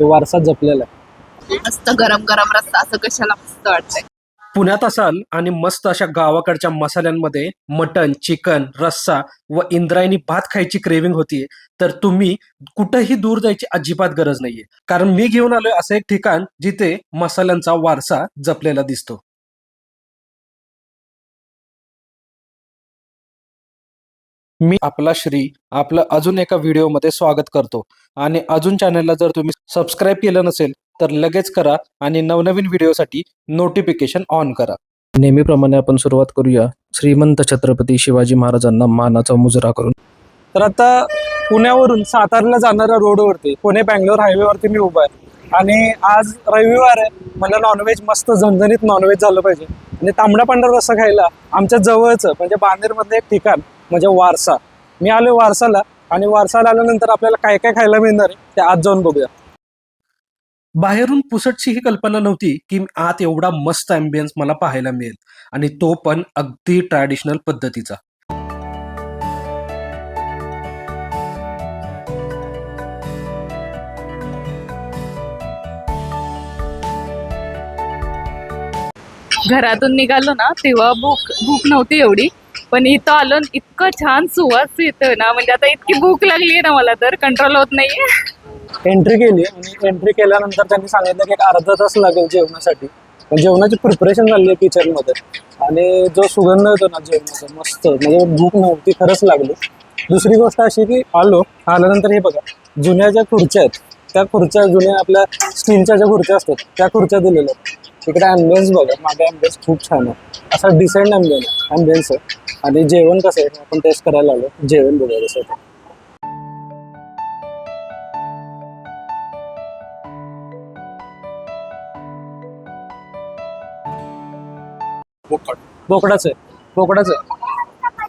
तो वारसा जपलेला आहे. मस्त गरम गरम रस्ता असं कशाला मस्त वाटतंय. पुण्यात असाल आणि मस्त अशा गावाकडच्या मसाल्यांमध्ये मटन चिकन रस्सा व इंद्रायणी भात खायची क्रेविंग होतीये तर तुम्ही कुठंही दूर जायची अजिबात गरज नाहीये. कारण मी घेऊन आलोय असं एक ठिकाण जिथे मसाल्यांचा वारसा जपलेला दिसतो. मी आपला श्री आपलं अजून एका व्हिडिओमध्ये स्वागत करतो. आणि अजून चॅनलला जर तुम्ही सबस्क्राईब केलं नसेल तर लगेच करा आणि नवनवीन व्हिडिओसाठी नोटिफिकेशन ऑन करा. नेहमीप्रमाणे आपण सुरुवात करूया श्रीमंत छत्रपती शिवाजी महाराजांना मानाचा मुजरा करून. तर आता पुण्यावरून सातारला जाणाऱ्या रोडवरती पुणे बँगलोर हायवेवरती मी उभा आहे. आणि आज रविवार आहे. मला नॉनव्हेज मस्त झणझणीत नॉनव्हेज झालं पाहिजे. आणि तांबडा पांढरा रस्सा खायला आमच्या जवळचं म्हणजे बांदेरमधलं एक ठिकाण म्हणजे वारसा. मी आलो वारसाला आणि वारसाला आल्यानंतर आपल्याला काय काय खायला मिळणार आहे ते आज जाऊन बघूया. बाहेरून पुसटची ही कल्पना नव्हती की आत एवढा मस्त अँबियन्स मला पाहायला मिळेल. आणि तो पण अगदी ट्रॅडिशनल पद्धतीचा. घरातून निघालो ना तेव्हा भूक भूक नव्हती एवढी. पण इथं आलो इतकं छान सुवास येतोय ना म्हणजे आता इतकी भूक लागली आहे ना मला तर कंट्रोल होत नाहीये. एंट्री केली आणि एंट्री केल्यानंतर त्यांनी सांगितलं की एक अर्धा तास लागेल जेवणासाठी. पण जेवणाची प्रिपरेशन झाली आहे किचनमध्ये आणि जो सुगंध येतो ना जेवणाचा मस्त. म्हणजे भूक नव्हती खरंच लागली. दुसरी गोष्ट अशी की आलो आल्यानंतर हे बघा जुन्या ज्या खुर्च्या आहेत त्या खुर्च्या जुन्या आपल्या स्टीलच्या ज्या खुर्च्या असतात त्या खुर्च्या दिलेल्या आहेत. तिकडे ॲम्बियन्स बघा मागे ॲम्बियन्स खूप छान आहे. असा डिसेंट ॲम्बियन ॲम्बियन्स आहे. आणि जेवण कसं आहे आपण टेस्ट करायला आलो जेवण बघूया कसं आहे. बोकडाचं आहे बोकडाचं आहे.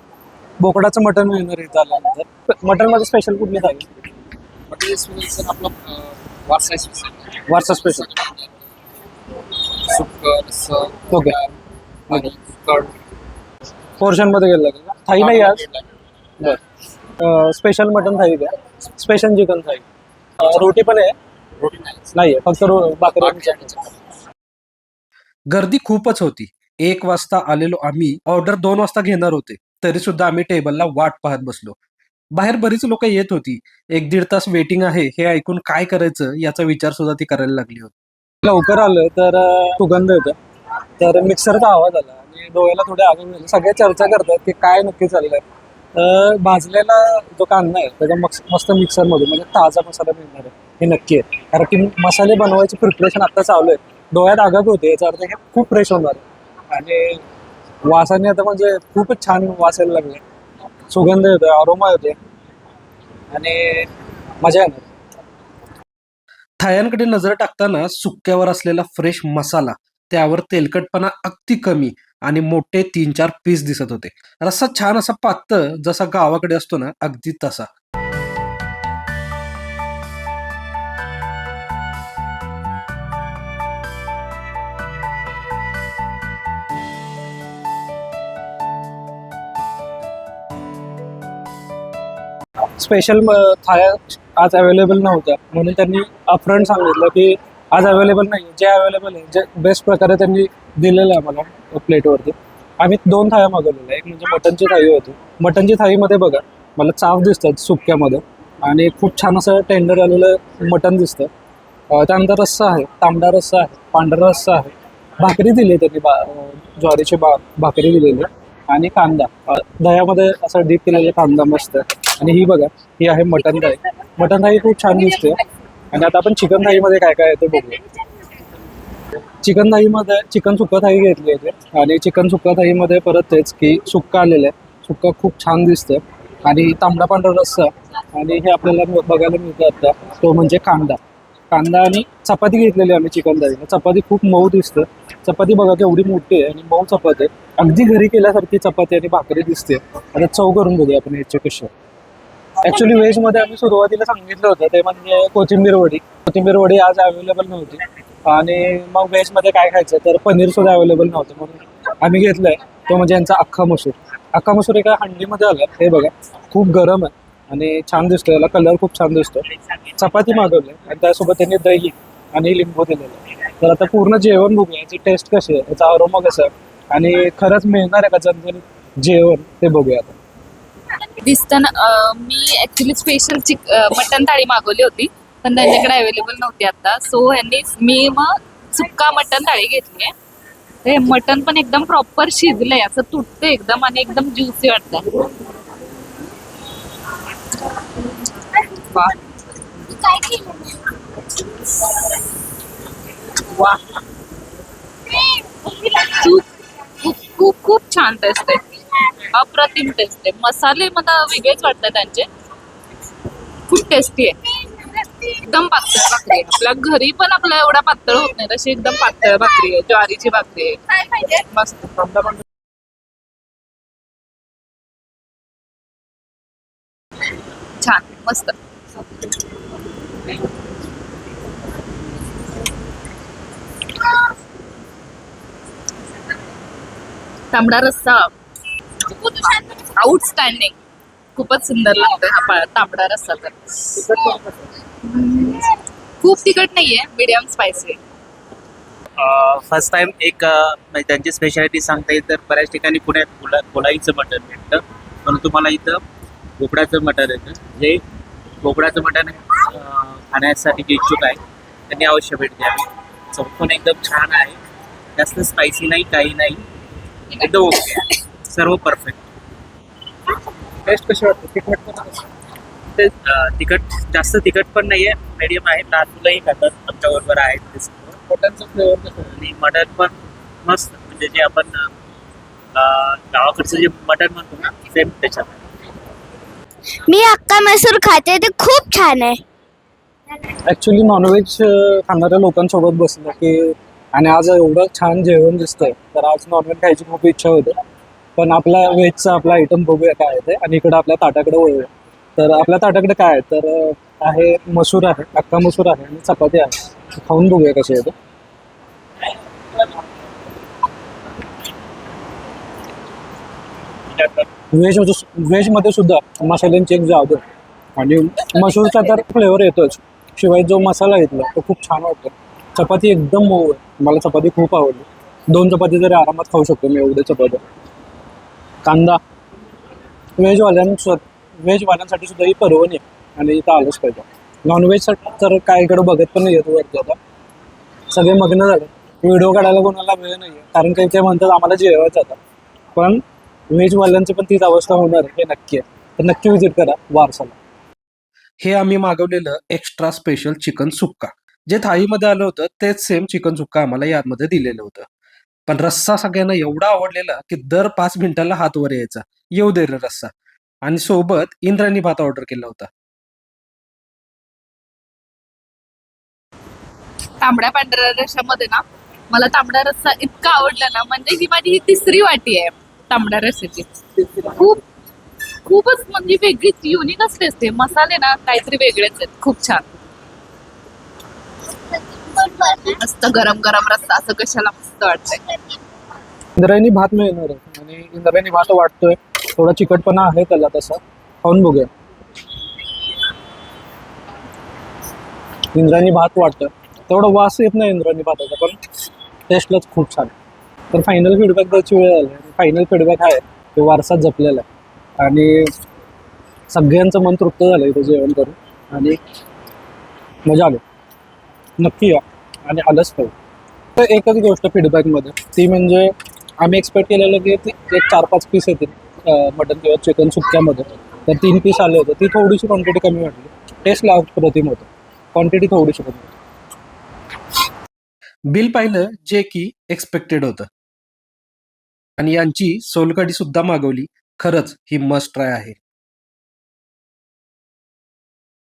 बोकडाचं मटण मिळणार इथं आल्यानंतर. मटणमध्ये स्पेशल कुठली थाळी आपलं वारसा स्पेशल वारसा स्पेशल ओके आणि कड पोर्शनमध्ये गेलं का? थाळी नाही आज. बरं. स्पेशल मटन थाळी द्या. स्पेशल चिकन अं, रोटी पण आहे? रोटी नाही. नाही आहे फक्त रो भाकरी आणि चटणी. गर्दी खूपच होती. एक वाजता आलेलो आम्ही. ऑर्डर दोन वाजता घेणार होते. तरी सुद्धा आम्ही टेबलला वाट पाहत बसलो. बाहेर बरीच लोक येत होती. एक दीड तास वेटिंग आहे. हे ऐकून काय करायचं? याचा विचार सुद्धा ती करायला लागली होती. लवकर आलोय तर सुगंध येतो तर मिक्सरचा आवाज आला आणि डोळ्याला थोडे आगून गेले सगळे चर्चा करतात की काय नक्की चाललंय. भाजलेला जो कांदा आहे त्याचा मक्स मस्त मिक्सरमध्ये म्हणजे ताजा मसाला मिळणार आहे. हे नक्की आहे. कारण की मसाले बनवायची प्रिपरेशन आता चालू आहे. डोळ्यात आगत होते याचा अर्थ हे खूप फ्रेश होणार आहे. आणि वासाने आता म्हणजे खूपच छान वासायला लागले. सुगंध येतोय अरोमा येतोय. आणि मजा येणार थायांकडे नजर टाकताना सुक्यावर असलेला फ्रेश मसाला त्यावर तेलकटपणा अगदी कमी आणि मोठे तीन चार पीस दिसत होते. रस्सा छान असा पातळ जसा गावाकडे असतो ना अगदी तसा. स्पेशल थाळ्या आज अवेलेबल नव्हत्या. म्हणून त्यांनी अपफ्रंट सांगितलं की आज अवेलेबल नाही जे अवेलेबल आहे जे बेस्ट प्रकारे त्यांनी दिलेलं आहे आम्हाला प्लेटवरती आम्ही दोन थाळ्या मागवलेल्या. एक म्हणजे मटनची थाळी होती. मटनची थाळीमध्ये बघा मला चाफ दिसतात सुक्यामध्ये आणि खूप छान असं टेंडर आलेलं मटन दिसतं. त्यानंतर रस्सा आहे. तांबडा रस्सा आहे. पांढरा रस्सा आहे. भाकरी दिली आहे त्यांनी बा ज्वारीची बा भाकरी दिलेली. आणि कांदा. दह्यामध्ये असं डीप केलेला कांदा मस्त. आहे आणि ही बघा ही आहे मटन थाळी. मटन थाळी खूप छान दिसते. आणि आता आपण चिकन थाळीमध्ये काय काय येतं बघूया. चिकन थाळीमध्ये चिकन सुक्का थाळी घेतली आहे आणि चिकन सुक्का थाळीमध्ये परत तेच की सुक्का आलेलं आहे. सुक्का खूप छान दिसतं आणि तांबडा पांढरा रस्सा आणि हे आपल्याला बघायला मिळतं आता. तो म्हणजे कांदा. कांदा आणि चपाती घेतलेली आम्ही चिकन थाळीला चपाती खूप मऊ दिसतं चपाती बघा केवढी मोठी आहे आणि मऊ चपाती आहे. अगदी घरी केल्यासारखी चपाती आणि भाकरी दिसते. आता चव करून बघूया आपण याचे ऍक्च्युली ॲक्च्युली व्हेजमध्ये आम्ही सुरुवातीला सांगितलं होतं ते म्हणजे कोथिंबीर वडी. कोथिंबीर वडी आज अवेलेबल नव्हती. आणि मग व्हेजमध्ये काय खायचं तर पनीर सुद्धा अवेलेबल नव्हतं. म्हणून आम्ही घेतलंय. तो म्हणजे यांचा अख्खा मसूर. अख्खा मसूर एका हंडीमध्ये आला. हे बघा खूप गरम आहे. आणि छान दिसतो याला कलर खूप छान दिसतो चपाती मागवली. आणि त्यासोबत त्यांनी दही आणि लिंबू दिलेलं आहे. तर आता पूर्ण जेवण बघूया. याची टेस्ट कशी आहे? याचा अरोमा कसा आहे? आणि खरंच मिळणार आहे का जनजन जेवण? ते बघूया आता. दिसताना मी ऍक्च्युली स्पेशल चिक मटन थाळी मागवली होती पण त्यांच्याकडे अवेलेबल नव्हती आता. सो ह्यांनी मी मग सुक्का मटन थाळी घेतली आहे. हे मटन पण एकदम प्रॉपर शिजलंय असं तुटतं एकदम आणि एकदम ज्युसी वाटतंय. वा खूप खूप खूप खूप छान टेस्ट आहे. अप्रतिम टेस्ट आहे. मसाले मला वेगळेच वाटतात त्यांचे. खूप टेस्टी आहे. एकदम पातळ भाकरी आहे. आपल्या घरी पण आपला एवढा पातळ होत नाही तशी एकदम पातळ भाकरी आहे. ज्वारीची भाकरी आहे. मस्त. छान. मस्त. तांबडा रस्सा. आउटस्टँडिंग खूपच सुंदर लागतोय हा पा- तांबडा रस्सा तर. खूप तिखट नाहीये मीडियम स्पायसी फर्स्ट टाइम एक म्हणजे त्यांची स्पेशालिटी सांगता येईल तर बऱ्याच ठिकाणी पुण्यात कोला कोलाईचं मटण भेटतं. म्हणून तुम्हाला इथं बोकडाचं मटण येतं. जे बोकडाचं मटण खाण्यासाठी जे इच्छुक आहे त्यांनी अवश्य भेट द्यावी चौकून एकदम छान आहे. जास्त स्पायसी नाही काही नाही. एकदम ओके आहे. सर्व परफेक्ट टेस्ट कशी वाटते? तिखट पण आहे. ते तिखट जास्त तिखट पण नाही आहे मीडियम आहे. लहान मुलंही खातात आमच्याबरोबर आहेत ते सर्व. मटनचं फ्लेवर कसं आहे? आणि मटण पण मस्त. म्हणजे जे आपण गावाकडचं जे मटण म्हणतो ना सेम त्याच्यात. मी अक्का मसूर खाते. ते खूप छान आहे. ऍक्च्युली नॉनव्हेज खाणाऱ्या लोकांसोबत बसलं की आणि आज एवढं छान जेवण दिसतंय. तर आज नॉनव्हेज खायची खूप इच्छा होते. पण आपला व्हेजचा आपला आयटम बघूया काय आहे ते. आणि इकडं आपल्या ताटाकडे वळूया. तर आपल्या ताटाकडे काय आहे? तर आहे मसूर आहे अख्खा मसूर आहे आणि चपाती आहे. खाऊन बघूया कसे आहे ते. व्हेज म्हणजे व्हेजमध्ये सुद्धा मसाल्यांची एक जादू आहे. आणि मसूरचा तर फ्लेवर येतोच. शिवाय जो मसाला घेतला तो खूप छान वाटतो. चपाती एकदम मऊ आहे. मला चपाती खूप आवडली. दोन चपाती जरी आरामात खाऊ शकतो मी एवढ्या चपात्या. कांदा. व्हेजवाल्यांस व्हेजवाल्यांसाठी सुद्धा ही पर्वणी आहे. आणि इथं आलंच पाहिजे. नॉनव्हेजसाठी तर काय इकडं बघत पण नाही येत वरती आता. सगळे मग्न झाले. व्हिडिओ काढायला कोणाला वेळ नाही आहे कारण काही ते म्हणतात आम्हाला जेवायचं आता. पण व्हेजवाल्यांची पण तीच अवस्था होणार आहे. हे नक्की आहे. तर नक्की विजिट करा वारसाला. हे आम्ही मागवलेलं एक्स्ट्रा स्पेशल चिकन सुक्का. जे थाळीमध्ये आलं होतं तेच सेम चिकन सुक्का आम्हाला यामध्ये दिलेलं होतं. पण रस्सा सगळ्यांना एवढा आवडलेला की दर पाच मिनिटाला हात वर यायचा. येऊ दे रे रस्सा. आणि सोबत इंद्रायणी भात ऑर्डर केला होता. तांबड्या पांढऱ्या रश्यामध्ये ना मला तांबडा रस्सा इतका आवडला ना म्हणजे ही माझी ही तिसरी वाटी आहे तांबड्या रस्स्याची खूप खूपच म्हणजे वेगळीच युनिकच टेस्ट आहे मसाले ना काहीतरी वेगळेच आहेत. खूप छान. मस्त गरम गरम रस्ता असं कशाला मस्त वाटतंय. इंद्रायणी भात मिळणार आहे. आणि इंद्रायणी भात वाटतोय. थोडा चिकटपणा आहे त्याला तसा. खाऊन बघूया. इंद्रायणी भात वाटतोय. तेवढा वास येत नाही इंद्रायणी भाताचा पण टेस्टलाच खूप छान तर फायनल फीडबॅक द्यायची वेळ आली. फायनल फीडबॅक आहे. ते वारसा जपलेला आहे. आणि सगळ्यांचं मन तृप्त झालं इथं जेवण करून. आणि मजा आली. नक्की या. आणि आलंच पाहिजे. तर एकच गोष्ट फीडबॅकमध्ये ती म्हणजे आम्ही एक्सपेक्ट केलेलं की ती एक चार पाच पीस येतील मटन किंवा चिकन सुक्क्यामध्ये. तर तीन पीस आले होते ती थोडीशी क्वांटिटी कमी वाटली. टेस्ट लाव प्रतिम होतं. क्वांटिटी थोडीशी कमी होती. बिल पाहिलं जे की एक्सपेक्टेड होतं. आणि यांची सोलकडी सुद्धा मागवली. खरंच ही मस्ट ट्राय आहे.